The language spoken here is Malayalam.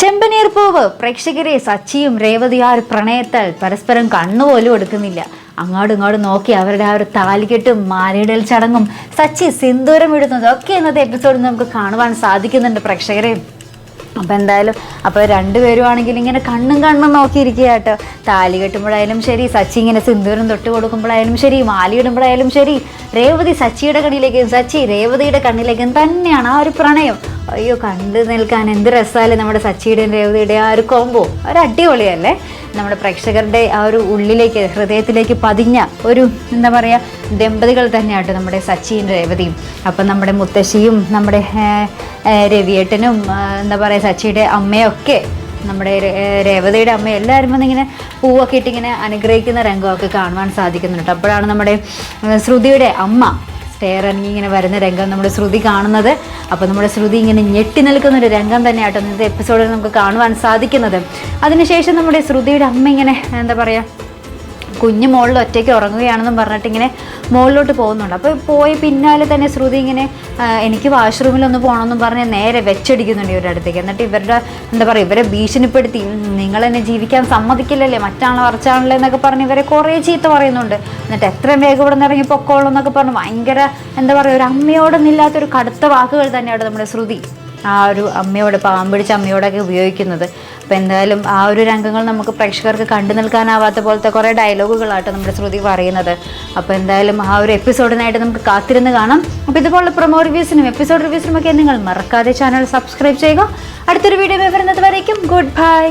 ചെമ്പനീർ പൂവ്. പ്രേക്ഷകരെ സച്ചിയും രേവതി ആ ഒരു പ്രണയത്താൽ പരസ്പരം കണ്ണുപോലും എടുക്കുന്നില്ല. അങ്ങോട്ടും ഇങ്ങോട്ടും നോക്കി അവരുടെ ആ ഒരു താലികെട്ടും മാലയിടൽ ചടങ്ങും സച്ചി സിന്ദൂരം ഇടുന്നതും ഒക്കെ ഇന്നത്തെ എപ്പിസോഡിൽ നമുക്ക് കാണുവാൻ സാധിക്കുന്നുണ്ട് പ്രേക്ഷകരെ. അപ്പോൾ എന്തായാലും അപ്പോൾ രണ്ടുപേരും ആണെങ്കിൽ ഇങ്ങനെ കണ്ണും കണ്ണും നോക്കിയിരിക്കുക കേട്ടോ താലി കെട്ടുമ്പോഴായാലും ശരി സച്ചി ഇങ്ങനെ സിന്ദൂരം തൊട്ട് കൊടുക്കുമ്പോഴായാലും ശരി മാലയിടുമ്പോഴായാലും ശരി. രേവതി സച്ചിയുടെ കണ്ണിലേക്കും സച്ചി രേവതിയുടെ കണ്ണിലേക്കും തന്നെയാണ് ആ ഒരു പ്രണയം. അയ്യോ കണ്ടു നിൽക്കാൻ എന്ത് രസമല്ലേ നമ്മുടെ സച്ചിയുടെയും രേവതിയുടെ ആ ഒരു കോമ്പോ ഒരു അടിപൊളിയല്ലേ? നമ്മുടെ പ്രേക്ഷകരുടെ ആ ഒരു ഉള്ളിലേക്ക് ഹൃദയത്തിലേക്ക് പതിഞ്ഞ ഒരു എന്താ പറയുക ദമ്പതികൾ തന്നെയാട്ടോ നമ്മുടെ സച്ചിയും രേവതിയും. അപ്പം നമ്മുടെ മുത്തശ്ശിയും നമ്മുടെ രവിയേട്ടനും എന്താ പറയുക സച്ചിയുടെ അമ്മയൊക്കെ നമ്മുടെ രേവതിയുടെ അമ്മ എല്ലാവരും വന്നിങ്ങനെ പൂവൊക്കെ ഇട്ടിങ്ങനെ അനുഗ്രഹിക്കുന്ന രംഗമൊക്കെ കാണുവാൻ സാധിക്കുന്നുണ്ട്. അപ്പോഴാണ് നമ്മുടെ ശ്രുതിയുടെ അമ്മ സ്റ്റെയർ ഇങ്ങനെ വരുന്ന രംഗം നമ്മുടെ ശ്രുതി കാണുന്നത്. അപ്പോൾ നമ്മുടെ ശ്രുതി ഇങ്ങനെ ഞെട്ടി നിൽക്കുന്ന ഒരു രംഗം തന്നെയാട്ടോ ഇന്നത്തെ എപ്പിസോഡിൽ നമുക്ക് കാണുവാൻ സാധിക്കുന്നത്. അതിനുശേഷം നമ്മുടെ ശ്രുതിയുടെ അമ്മ ഇങ്ങനെ എന്താ പറയുക കുഞ്ഞ് മുകളിൽ ഒറ്റയ്ക്ക് ഉറങ്ങുകയാണെന്നും പറഞ്ഞിട്ട് ഇങ്ങനെ മുകളിലോട്ട് പോകുന്നുണ്ട്. അപ്പോൾ പോയി പിന്നാലെ തന്നെ ശ്രുതി ഇങ്ങനെ എനിക്ക് വാഷ്റൂമിലൊന്ന് പോകണമെന്നും പറഞ്ഞ് നേരെ വെച്ചടിക്കുന്നുണ്ട് ഇവരുടെ അടുത്തേക്ക്. എന്നിട്ട് ഇവരുടെ എന്താ പറയുക ഇവരെ ഭീഷണിപ്പെടുത്തി. "ഉം, നിങ്ങൾ എന്നെ ജീവിക്കാൻ സമ്മതിക്കില്ലല്ലേ? മറ്റാണല്ലോ മറിച്ചാണല്ലോ എന്നൊക്കെ പറഞ്ഞ് ഇവരെ കുറേ ചീത്ത പറയുന്നുണ്ട്. എന്നിട്ട് എത്രയും വേഗം ഇവിടെ നിന്ന് ഇറങ്ങി പൊക്കോളൂ എന്നൊക്കെ പറഞ്ഞ് ഭയങ്കര എന്താ പറയുക ഒരു അമ്മയോടൊന്നില്ലാത്തൊരു കടുത്ത വാക്കുകൾ തന്നെയാണ് നമ്മുടെ ശ്രുതി. ആ ഒരു അമ്മയോട് പാമ്പിടിച്ച അമ്മയോടൊക്കെ ഉപയോഗിക്കുന്നത്. അപ്പോൾ എന്തായാലും ആ ഒരു രംഗങ്ങൾ നമുക്ക് പ്രേക്ഷകർക്ക് കണ്ടു നിൽക്കാനാവാത്ത പോലത്തെ കുറേ ഡയലോഗുകളാട്ടോ നമ്മുടെ ശ്രുതി പറയുന്നത്. അപ്പോൾ എന്തായാലും ആ ഒരു എപ്പിസോഡിനായിട്ട് നമുക്ക് കാത്തിരുന്ന് കാണാം. അപ്പോൾ ഇതുപോലുള്ള പ്രൊമോ റിവ്യൂസിനും എപ്പിസോഡ് റിവ്യൂസിനും ഒക്കെ നിങ്ങൾ മറക്കാതെ ചാനൽ സബ്സ്ക്രൈബ് ചെയ്യുക. അടുത്തൊരു വീഡിയോ വരുന്നത് വരയ്ക്കും ഗുഡ് ബൈ.